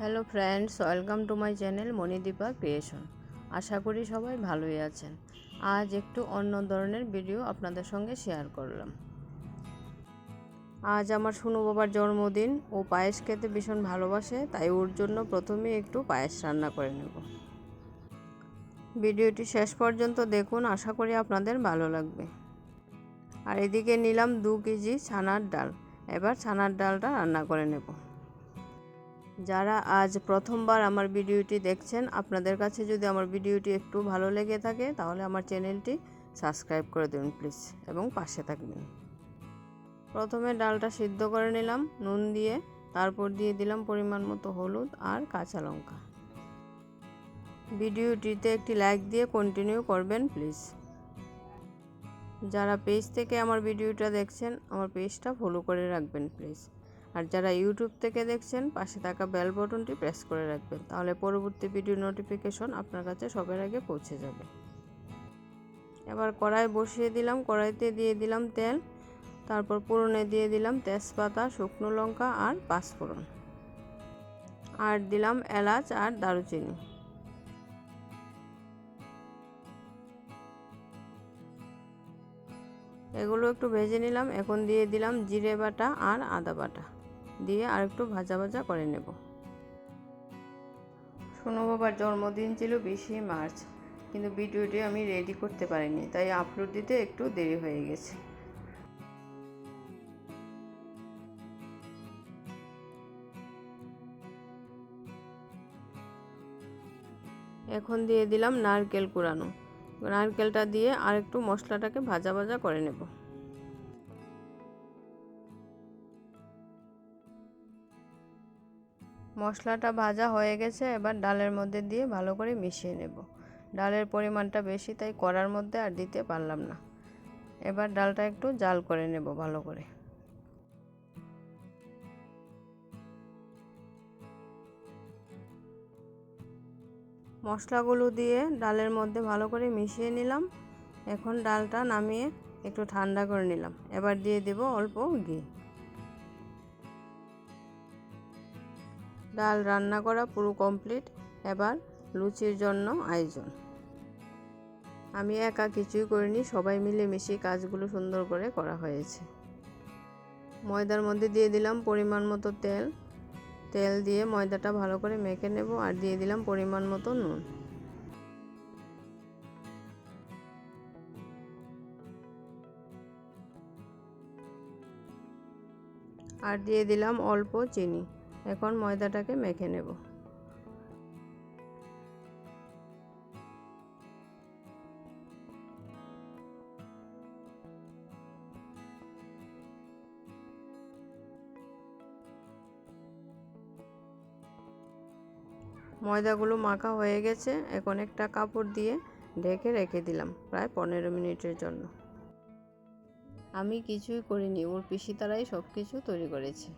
Hello friends welcome to my channel Manidipa creation আশা করি সবাই ভালোই আছেন। আজ একটু অন্য ধরনের ভিডিও আপনাদের সঙ্গে শেয়ার করলাম। আজ আমার সোনু বাবার জন্মদিন। ও পায়েস খেতে ভীষণ ভালোবাসে, তাই ওর জন্য প্রথমে একটু পায়েস রান্না করে নেব। ভিডিওটি শেষ পর্যন্ত দেখুন, আশা করি আপনাদের ভালো লাগবে। আর এদিকে নিলাম দু কেজি ছানার ডাল। এবার ছানার ডালটা রান্না করে নেব। যারা আজ প্রথমবার আমার ভিডিওটি দেখছেন, আপনাদের কাছে যদি আমার ভিডিওটি একটু ভালো লেগে থাকে, তাহলে আমার চ্যানেলটি সাবস্ক্রাইব করে দেবেন প্লিজ এবং পাশে থাকবেন। প্রথমে ডালটা সিদ্ধ করে নিলাম, নুন দিয়ে, তারপর দিয়ে দিলাম পরিমাণ মতো হলুদ আর কাঁচা লঙ্কা। ভিডিওটিতে একটি লাইক দিয়ে কন্টিনিউ করবেন প্লিজ। যারা পেজ থেকে আমার ভিডিওটা দেখছেন, আমার পেজটা ফলো করে রাখবেন প্লিজ। আর যারা ইউটিউব থেকে দেখছেন, পাশে থাকা বেল বটনটি প্রেস করে রাখবেন। তাহলে পরবর্তী ভিডিও নোটিফিকেশন আপনার কাছে সবার আগে পৌঁছে যাবে। এবার কড়াই বসিয়ে দিলাম। কড়াইতে দিয়ে দিলাম তেল, তারপর পুরনে দিয়ে দিলাম তেজপাতা, শুকনো লঙ্কা আর পাঁচফোড়ন। আর দিলাম এলাচ আর দারুচিনি। এগুলো একটু ভেজে নিলাম। এখন দিয়ে দিলাম জিরে বাটা আর আদা বাটা। দিয়ে আর একটু ভাজা ভাজা করে নেব। সোনু বাবার জন্মদিন ছিল বিশে মার্চ কিন্তু ভিডিওটি আমি রেডি করতে পারিনি তাই আপলোড দিতে একটু দেরি হয়ে গেছে। এখন দিয়ে দিলাম নারকেল কুড়ানো। নারকেলটা দিয়ে আর একটু মশলাটাকে ভাজা ভাজা করে নেব। মশলাটা ভাজা হয়ে গেছে, এবার ডালের মধ্যে দিয়ে ভালো করে মিশিয়ে নেব। ডালের পরিমাণটা বেশি, তাই কড়ার মধ্যে আর দিতে পারলাম না। এবার ডালটা একটু জাল করে নেব ভালো করে। মশলাগুলো দিয়ে ডালের মধ্যে ভালো করে মিশিয়ে নিলাম। এখন ডালটা নামিয়ে একটু ঠান্ডা করে নিলাম। এবার দিয়ে দেব অল্প ঘি। ডাল রান্না করা পুরো কমপ্লিট এবার লুচির জন্য আয়োজন। আমি একা কিছুই করিনি, সবাই মিলে মিশে কাজগুলো সুন্দর করে করা হয়েছে। ময়দার মধ্যে দিয়ে দিলাম পরিমাণ মতো তেল। তেল দিয়ে ময়দাটা ভালো করে মেখে নেব আর দিয়ে দিলাম পরিমাণ মতো নুন। আর দিয়ে দিলাম অল্প চিনি। এখন ময়দাটাকে মেখে নেব। ময়দাগুলো মাখা হয়ে গেছে, এখন একটা কাপড় দিয়ে ঢেকে রেখে দিলাম প্রায় পনেরো মিনিটের জন্য। আমি কিছুই করিনি, ওর পিসি তারাই সব কিছু তৈরি করেছে।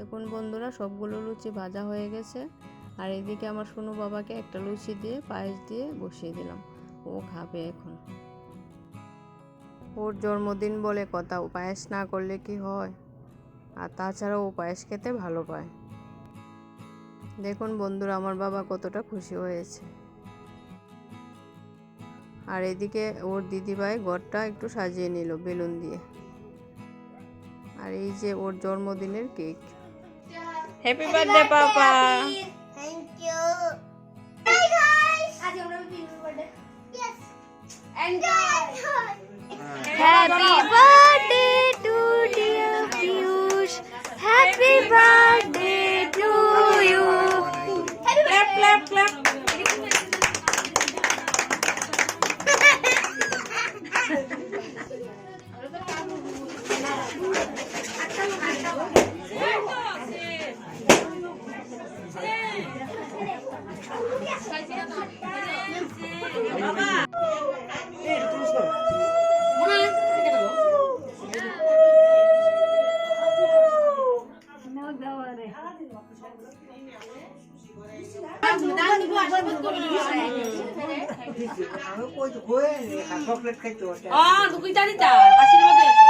দেখুন বন্ধুরা সবগুলো লুচি ভাজা হয়ে গেছে। আর এদিকে আমার সোনু বাবাকে একটা লুচি দিয়ে পায়েস দিয়ে বসিয়ে দিলাম। ও খাবে এখন। ওর জন্মদিন বলে কথা পায়েস না করলে কি হয়? আর তাছাড়া ও পায়েস খেতে ভালো পায়। দেখুন বন্ধুরা, আমার বাবা কতটা খুশি হয়েছে। আর এদিকে ওর দিদিভাই ঘরটা একটু সাজিয়ে নিল বেলুন দিয়ে। আর এই যে ওর জন্মদিনের cake. Happy birthday papa thank you आज हमारा भी birthday to dear Piyush happy birthday Oh, দুকুই জানিতা আশীর্বাদ হয়েছে আরে